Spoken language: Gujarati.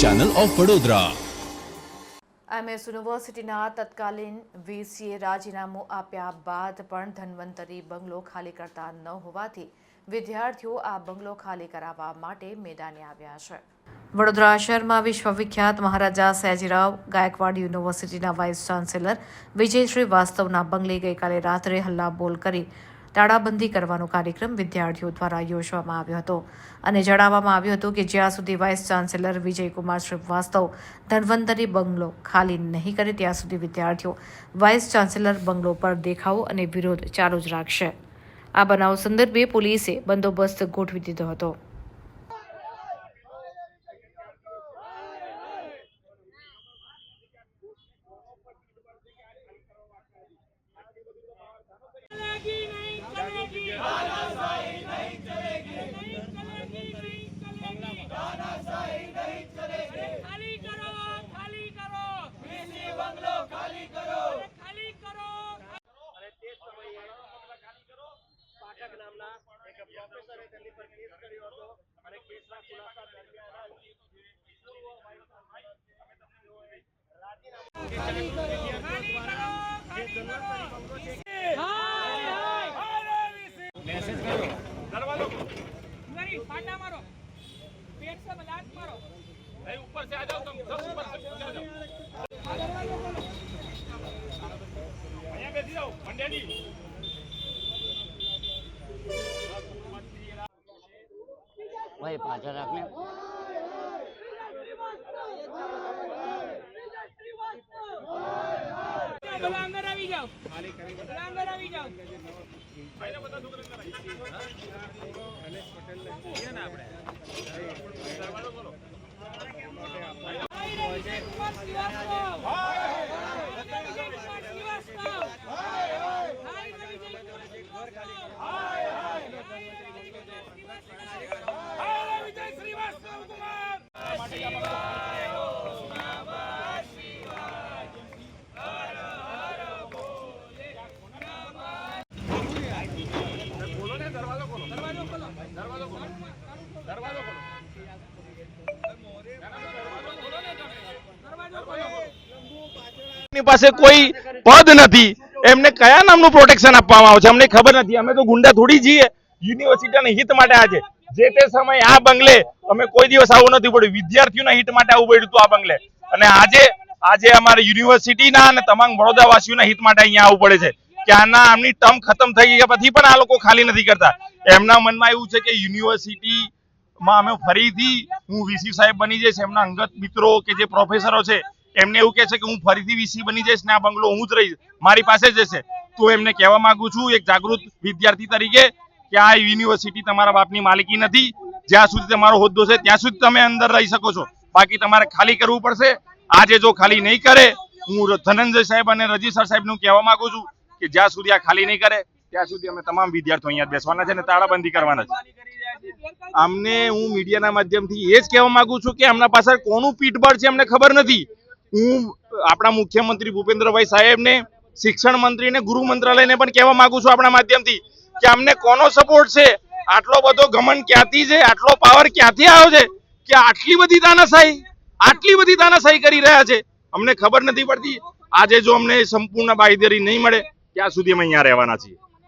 ચેનલ ઓફ વડોદરા એમએસ યુનિવર્સિટીના તત્કાલીન વીસીએ રાજીનામું આપ્યા બાદ પણ ધન્વંતરી બંગલો ખાલી કરતા ન હોવાથી વિદ્યાર્થીઓ આ બંગલો ખાલી કરાવવા માટે મેદાને આવ્યા છે. વડોદરા શહેરમાં વિશ્વવિખ્યાત મહારાજા સયાજીરાવ ગાયકવાડ યુનિવર્સિટીના વાઇસ ચાન્સેલર વિજય શ્રીવાસ્તવના બંગલે ગઈકાલે રાત્રે હલ્લાબોલ કરી તાળાબંધી કરવાનો કાર્યક્રમ વિદ્યાર્થીઓ દ્વારા યોજવામાં આવ્યો હતો અને જણાવવામાં આવ્યું હતું કે જ્યાં સુધી vice chancellor Vijaykumar Srivastava Dhanvantari bungalow ખાલી નહીં કરે, ત્યાં સુધી વિદ્યાર્થીઓ વાઇસ ચાન્સેલર બંગલો પર દેખાવો અને વિરોધ ચાલુ જ રાખશે આ બનાવ સંદર્ભે પોલીસે બંદોબસ્ત ગોઠવી દીધો હતો Regina! चलेगी तानाशाही नहीं चलेगी नहीं चलेगी नहीं चलेगी तानाशाही नहीं चलेगी खाली करो खाली करो बीसी बंगलो खाली करो खाली करो અને તે જ સમયે ખાલી કરો પાઠક નામના એક પ્રોફેસરે તેની પર કેસ કર્યો હતો અને કેસના ખુલાસા દરમિયાન જ પૂર્વ વાઇસ ચાન્સેલર તેઓએ રાજીનામું ऊपर से आ जाओ तुम सब ऊपर से आ जाओ અહીંયા બેસી જાઓ પંડ્યાજી ભાઈ પાછળ રાખને અંદર આવી જાઓ. બધા અંદર આવી જાઓ. ની પાસે કોઈ પદ નથી. એમને કયા નામનું પ્રોટેક્શન આપવામાં આવે છે? અમને ખબર નથી. અમે તો ગુંડા થોડી જઈએ યુનિવર્સિટીના હિત માટે આજે. જે તે સમયે આ બંગલે અમે કોઈ દિવસ આવું નથી પડ્યું. વિદ્યાર્થીઓના હિત માટે આવું પડ્યું આ બંગલે. અને આજે આજે અમારે યુનિવર્સિટીના અને તમામ વડોદરાવાસીઓના હિત માટે અહીંયા આવવું પડે છે. કે આના આમની ટર્મ ખતમ થઈ ગયા પછી પણ આ લોકો ખાલી નથી કરતા. એમના મનમાં એવું છે કે યુનિવર્સિટી માં અમે ફરીથી હું વીસી સાહેબ બની જઈશ. એમના અંગત મિત્રો કે જે પ્રોફેસરો છે એમને એવું કહે છે કે હું ફરીથી વીસી બની જઈશ ને આ બંગલો હું જ રહીશ. મારી પાસે જ હશે. તો એમને કહેવા માંગુ છું એક જાગૃત વિદ્યાર્થી તરીકે કે આ યુનિવર્સિટી તમારા બાપની માલિકી નથી. જ્યાં સુધી તમારો હોદ્દો છે, ત્યાં સુધી તમે અંદર રહી શકો છો. બાકી તમારે ખાલી કરવું પડશે. આજે જો ખાલી નહીં કરે, હું ધનંજય સાહેબ અને રજિસ્ટર સાહેબનું કહેવા માંગુ છું કે જ્યાં સુધી આ ખાલી નહીં કરે, ત્યાં સુધી અમે તમામ વિદ્યાર્થીઓ અહીંયા બેસવાના છે અને તાળાબંધી કરવાના છે. અમને હું મીડિયાના માધ્યમથી એ જ કહેવા માંગુ છું કે એમના પાછળ કોનું પીઠબળ છે, અમને ખબર નથી. હું આપણા મુખ્યમંત્રી ભૂપેન્દ્રભાઈ સાહેબને, શિક્ષણ મંત્રીને, ગૃહ મંત્રાલયને પણ કહેવા માંગુ છું આપણા માધ્યમથી કે અમને કોનો સપોર્ટ છે? આટલો બધો ગમન ક્યાંથી છે? આટલો પાવર ક્યાંથી આવ્યો છે? કે આટલી બધી તાનાશાહી, આટલી બધી તાનાશાહી કરી રહ્યા છે? અમને ખબર નથી પડતી. આજે જો અમને સંપૂર્ણ બાંયધરી નહીં મળે, ત્યાં સુધી અમે અહીંયા રહેવાના છીએ.